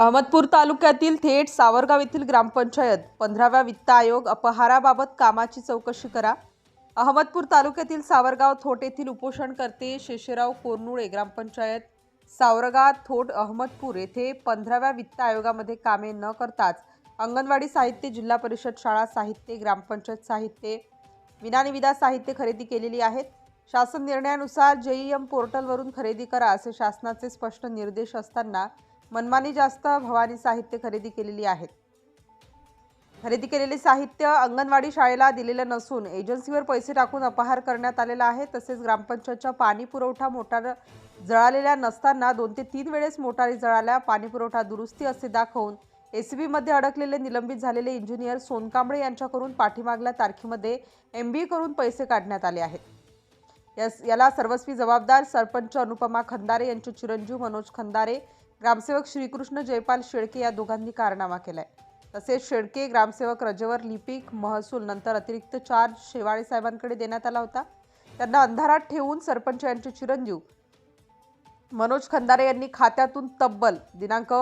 अहमदपूर तालुक्यातील थेट सावरगाव येथील ग्रामपंचायत पंधराव्या वित्त आयोग अपहाराबाबत कामाची चौकशी करा. अहमदपूर तालुक्यातील सावरगाव थोट येथील उपोषणकर्ते शेषराव कोरनुळे ग्रामपंचायत सावरगाव थोट अहमदपूर येथे पंधराव्या वित्त आयोगामध्ये कामे न करताच अंगणवाडी साहित्य जिल्हा परिषद शाळा साहित्य ग्रामपंचायत साहित्य विनानिविदा साहित्य खरेदी केलेली आहेत. शासन निर्णयानुसार जेईएम पोर्टलवरून खरेदी करा असे शासनाचे स्पष्ट निर्देश असताना मनमानी जास्त भवानी साहित्य खरेदी केलेली आहेत. खरेदी केलेले साहित्य अंगणवाडी शाळेला दिलेलं नसून एजन्सीवर पैसे टाकून अपहार करण्यात आलेला आहे. तसेच ग्रामपंचायतच्या पाणी पुरवठा मोटार जळालेल्या नसताना दोन ते तीन वेळेस मोटारी जळाल्या. पाणी पुरवठा दुरुस्ती असे दाखवून एसमध्ये अडकलेले निलंबित झालेले इंजिनियर सोनकांबळे यांच्याकडून पाठीमागल्या तारखेमध्ये एम बी करून पैसे काढण्यात आले आहेत. यास याला सर्वस्वी जबाबदार सरपंच अनुपमा खंदारे यांचे चिरंजीव मनोज खंदारे ग्रामसेवक श्रीकृष्ण जयपाल शेळके या दोघांनी कारनामा केलाय. तसेच शेळके ग्रामसेवक रजेवर लिपिक महसूल नंतर अतिरिक्त चार्ज शेवाळे साहेबांकडे देण्यात आला होता. त्यांना अंधारात ठेवून सरपंच यांचे चिरंजीव मनोज खंदारे यांनी खात्यातून तब्बल दिनांक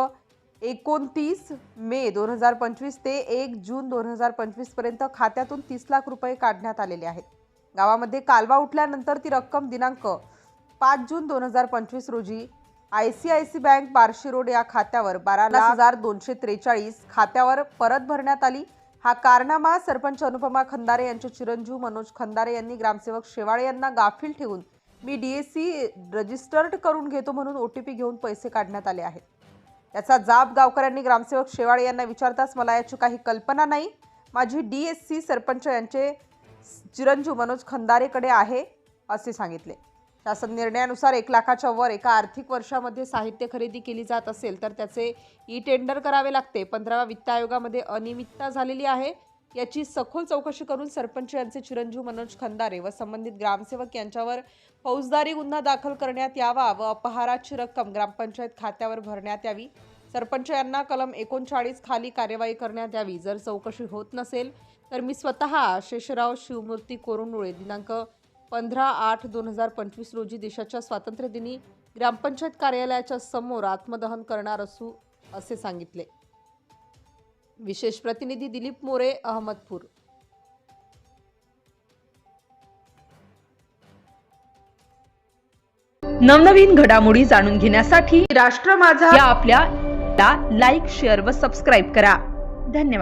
एकोणतीस मे दोन हजार पंचवीस ते एक जून दोन हजार पंचवीसपर्यंत खात्यातून तीस लाख रुपये काढण्यात आलेले आहेत. गावामध्ये कालवा उठल्यानंतर ती रक्कम दिनांक पाच जून दोन हजार पंचवीस रोजी I C I C bank Barshi road या खात्यावर बारा लाख हजार दोनशे त्रेचाळीस खात्यावर परत भरण्यात आली. हा कारनामा सरपंच अनुपमा खंदारे यांचे चिरंजीव मनोज खंदारे यांनी ग्रामसेवक शेवाळे यांना गाफील ठेवून मी डीएससी रजिस्टर्ड करून घेतो म्हणून ओ टी पी घेऊन पैसे काढण्यात आले आहेत. याचा जाब गावकऱ्यांनी ग्रामसेवक शेवाळे यांना विचारताच मला याची काही कल्पना नाही. माझी डी एस सी सरपंच यांचे चिरंजीव मनोज खंदारेकडे आहे असे सांगितले. शासन निर्णयानुसार एक लाखाच्या वर एका आर्थिक वर्षामध्ये साहित्य खरेदी केली जात असेल तर त्याचे ई टेंडर करावे लागते. पंधराव्या वित्त आयोगामध्ये अनियमितता झालेली आहे. याची सखोल चौकशी करून सरपंच यांचे चिरंजीव मनोज खंदारे व संबंधित ग्रामसेवक यांच्यावर फौजदारी गुन्हा दाखल करण्यात यावा व अपहाराची रक्कम ग्रामपंचायत खात्यावर भरण्यात यावी सरपंच यांना कलम एकोणचाळीस खाली कार्यवाही करण्यात यावी. जर चौकशी होत नसेल तर मी स्वतः शेषराव शिवमूर्ती कोरुंडुळे दिनांक पंधरा आठ दोन हजार पंचवीस रोजी देशाच्या स्वातंत्र्यदिनी ग्रामपंचायत कार्यालयाच्या समोर आत्मदहन करणार असू असे सांगितले. विशेष प्रतिनिधी दिलीप मोरे अहमदपूर. नवनवीन घडामोडी जाणून घेण्यासाठी राष्ट्र माझा या आपल्या लाईक शेअर व सबस्क्राईब करा. धन्यवाद.